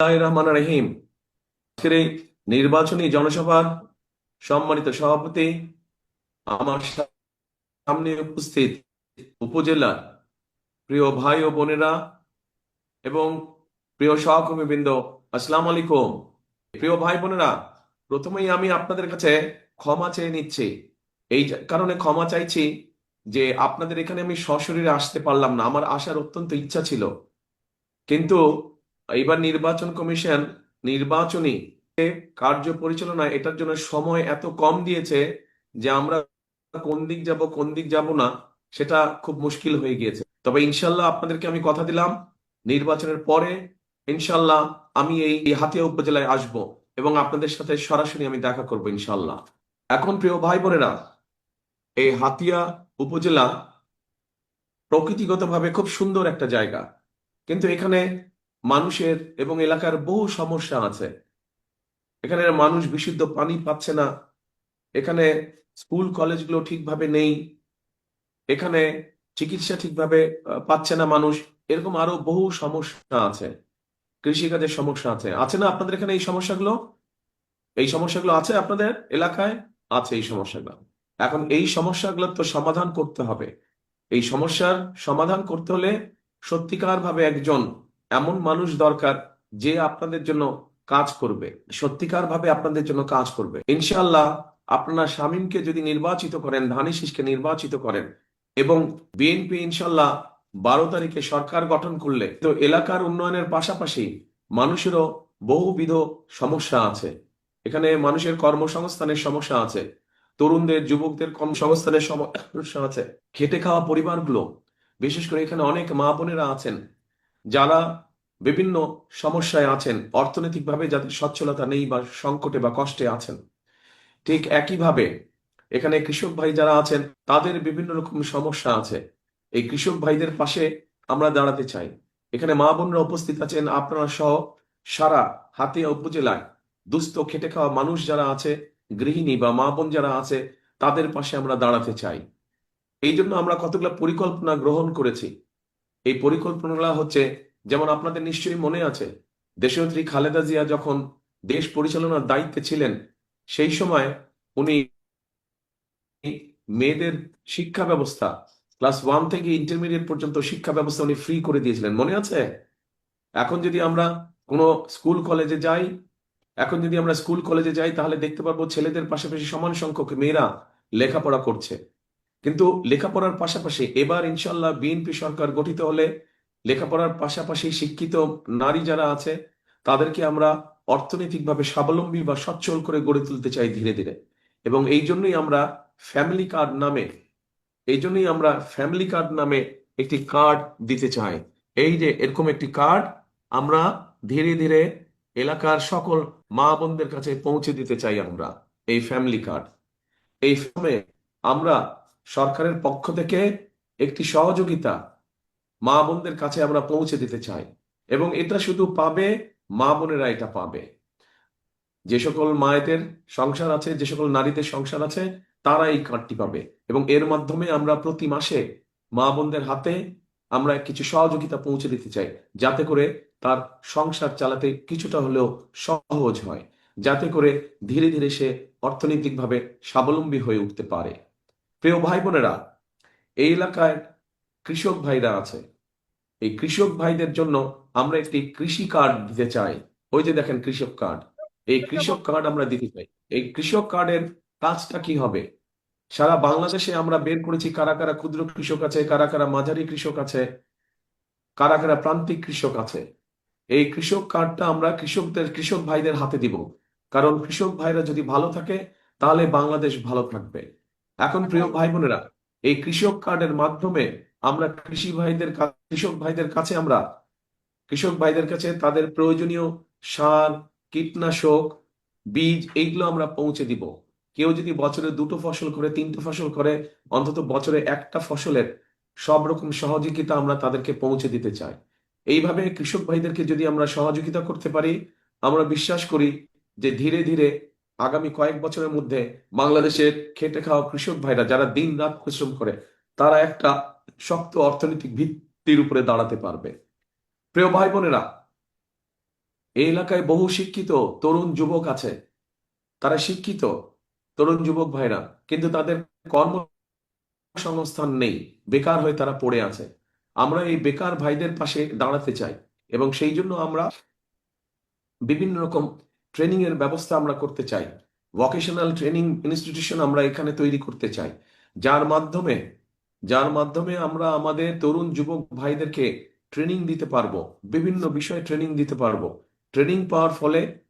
রহমানির রহিম। আজকের এই নির্বাচনী জনসভার সম্মানিত সভাপতি আমার সামনে উপস্থিত উপজেলা প্রিয় ভাই ও বোনেরা এবং প্রিয় সহকর্মীবৃন্দ, আসসালামু আলাইকুম। প্রিয় ভাই বোনেরা, প্রথমেই আমি আপনাদের কাছে ক্ষমা চেয়ে নিচ্ছি। এই কারণে ক্ষমা চাইছি যে আপনাদের এখানে আমি সশরীরে আসতে পারলাম না। আমার আসার অত্যন্ত ইচ্ছা ছিল। কিন্তু এবার নির্বাচন কমিশন নির্বাচনী কার্য পরিচালনা, এটার জন্য সময় এত কম দিয়েছে যে আমরা কোন দিক যাব, কোন দিক যাব না, সেটা খুব মুশকিল হয়ে গিয়েছে। তবে ইনশাল্লাহ আপনাদেরকে আমি কথা দিলাম, নির্বাচনের পরে ইনশাল্লাহ আমি এই হাতিয়া উপজেলায় আসব এবং আপনাদের সাথে সরাসরি আমি দেখা করব ইনশাল্লাহ। এখন প্রিয় ভাই বোনেরা এই হাতিয়া উপজেলা প্রকৃতিগতভাবে খুব সুন্দর একটা জায়গা। কিন্তু এখানে মানুষের এবং এলাকার বহু সমস্যা আছে। এখানে মানুষ বিশুদ্ধ পানি পাচ্ছে না। এখানে স্কুল, কলেজগুলো ঠিকভাবে নেই। এখানে চিকিৎসা ঠিকভাবে পাচ্ছে না মানুষ। এরকম আরও বহু সমস্যা আছে। কৃষিকাজের সমস্যা আছে। আছে না আপনাদের এখানে এই সমস্যাগুলো? এই সমস্যাগুলো আছে আপনাদের এলাকায়? আছে এই সমস্যাগুলো। এখন এই সমস্যাগুলো তো সমাধান করতে হবে। এই সমস্যার সমাধান করতে হলে সত্যিকার ভাবে একজন এমন মানুষ দরকার যে আপনাদের জন্য কাজ করবে সত্যিকার ভাবে আপনাদের জন্য কাজ করবে। ইনশাল্লাহ আপনারা শামীমকে যদি নির্বাচিত করেন ধানিশিসকে নির্বাচিত করেন এবং বিএনপি ইনশাল্লাহ বারো তারিখে সরকার গঠন করলে, তো এলাকার উন্নয়নের পাশাপাশি মানুষেরও বহুবিধ সমস্যা আছে। এখানে মানুষের কর্মসংস্থানের সমস্যা আছে, তরুণদের, যুবকদের কর্মসংস্থানের সমস্যা আছে, খেটে খাওয়া পরিবারগুলো, বিশেষ করে এখানে অনেক মা বোনেরা আছেন যারা বিভিন্ন সমস্যায় আছেন, অর্থনৈতিকভাবে যাদের সচ্ছলতা নেই বা সংকটে বা কষ্টে আছেন, ঠিক একইভাবে এখানে কৃষক ভাই যারা আছেন, তাদের বিভিন্ন রকম সমস্যা আছে। এই কৃষক ভাইদের পাশে আমরা দাঁড়াতে চাই। এখানে মা বোনরা উপস্থিত আছেন, আপনারা সহ সারা হাতিয়া উপজেলায় দুস্থ, খেটে খাওয়া মানুষ যারা আছে, গৃহিণী বা মা বোন যারা আছে, তাদের পাশে আমরা দাঁড়াতে চাই। এই জন্য আমরা কতগুলো পরিকল্পনা গ্রহণ করেছি। এই পরিকল্পনাগুলো হচ্ছে, যেমন আপনাদের নিশ্চয়ই মনে আছে, দেশনেত্রী খালেদা জিয়া যখন দেশ পরিচালনার দায়িত্বে ছিলেন, সেই সময় উনি মেয়েদের শিক্ষা ব্যবস্থা, ক্লাস ওয়ান থেকে ইন্টারমিডিয়েট পর্যন্ত শিক্ষা ব্যবস্থা উনি ফ্রি করে দিয়েছিলেন। মনে আছে? এখন যদি আমরা কোনো স্কুল কলেজে যাই, এখন যদি আমরা স্কুল কলেজে যাই, তাহলে দেখতে পারব ছেলেদের পাশাপাশি সমান সংখ্যক মেয়েরা লেখাপড়া করছে। কিন্তু লেখাপড়ার পাশাপাশি এবার ইনশাল্লাহ বিএনপি সরকার গঠিত হলে লেখাপড়ার পাশাপাশি শিক্ষিত নারী যারা আছে, তাদেরকে আমরা অর্থনৈতিকভাবে স্বাবলম্বী বা সচ্ছল করে গড়ে তুলতে চাই ধীরে ধীরে। এবং এই জন্যই আমরা ফ্যামিলি কার্ড নামে, এই জন্যই আমরা ফ্যামিলি কার্ড নামে একটি কার্ড দিতে চাই। এই যে এরকম একটি কার্ড আমরা ধীরে ধীরে এলাকার সকল মা বোনদের কাছে পৌঁছে দিতে চাই আমরা, এই ফ্যামিলি কার্ড এই ফর্মে আমরা সরকারের পক্ষ থেকে একটি সহযোগিতা মা বোনদের কাছে আমরা পৌঁছে দিতে চাই। এবং এটা শুধু পাবে, মা বোনেরা এটা পাবে। যে সকল মায়েদের সংসার আছে, যে সকল নারীদের সংসার আছে, তারা এই কার্ডটি পাবে। এবং এর মাধ্যমে আমরা প্রতি মাসে মা বোনদের হাতে আমরা কিছু সহযোগিতা পৌঁছে দিতে চাই। যাতে করে তার সংসার চালাতে কিছুটা হলেও সহজ হয়। যাতে করে ধীরে ধীরে সে অর্থনৈতিকভাবে স্বাবলম্বী হয়ে উঠতে পারে। প্রিয় ভাই বোনেরা এই এলাকায় কৃষক ভাইরা আছে। এই কৃষক ভাইদের জন্য আমরা একটি কৃষি কার্ড দিতে চাই। ওই যে দেখেন কৃষক কার্ড। এই কৃষক কার্ড আমরা দিতে চাই। এই কৃষক কার্ডের কাজটা কি হবে? সারা বাংলাদেশে আমরা বের করেছি কারা কারা ক্ষুদ্র কৃষক আছে, কারা কারা মাঝারি কৃষক আছে, কারা কারা প্রান্তিক কৃষক আছে। এই কৃষক কার্ডটা আমরা কৃষকদের, কৃষক ভাইদের হাতে দিব। কারণ কৃষক ভাইরা যদি ভালো থাকে, তাহলে বাংলাদেশ ভালো থাকবে। এখন প্রিয় ভাই বোনেরা এই কৃষক কার্ডের মাধ্যমে আমরা কৃষি ভাইদের কৃষক ভাইদের কাছে আমরা, কৃষক ভাইদের কাছে তাদের প্রয়োজনীয় সার, কীটনাশক, বীজ এইগুলো আমরা পৌঁছে দিব। কেউ যদি বছরে দুটো ফসল করে, তিনটে ফসল করে, অন্তত বছরে একটা ফসলের সব রকম সহযোগিতা আমরা তাদেরকে পৌঁছে দিতে চাই। এইভাবে কৃষক ভাইদেরকে যদি আমরা সহযোগিতা করতে পারি, আমরা বিশ্বাস করি যে ধীরে ধীরে আগামী কয়েক বছরের মধ্যে বাংলাদেশের খেটে খাওয়া কৃষক ভাইরা যারা দিন রাত পরিশ্রম করে, তারা একটা শক্ত অর্থনৈতিক ভিত্তির উপরে দাঁড়াতে পারবে। প্রিয় ভাই বোনেরা, এই এলাকায় বহু শিক্ষিত তরুণ যুবক আছে। তারা শিক্ষিত তরুণ যুবক ভাইরা, কিন্তু তাদের কর্মসংস্থান নেই। বেকার হয়ে তারা পড়ে আছে। আমরা এই বেকার ভাইদের পাশে দাঁড়াতে চাই এবং সেই জন্য আমরা বিভিন্ন রকম ট্রেনিং এর ব্যবস্থা আমরা করতে চাই। ভোকেশনাল ট্রেনিং ইনস্টিটিউশন আমরা এখানে তৈরি করতে চাই। যার মাধ্যমে যার মাধ্যমে আমরা আমাদের তরুণ যুবক ভাইদেরকে ট্রেনিং দিতে পারব। বিভিন্ন বিষয়ে ট্রেনিং দিতে পারব। ট্রেনিং পাওয়ার ফলে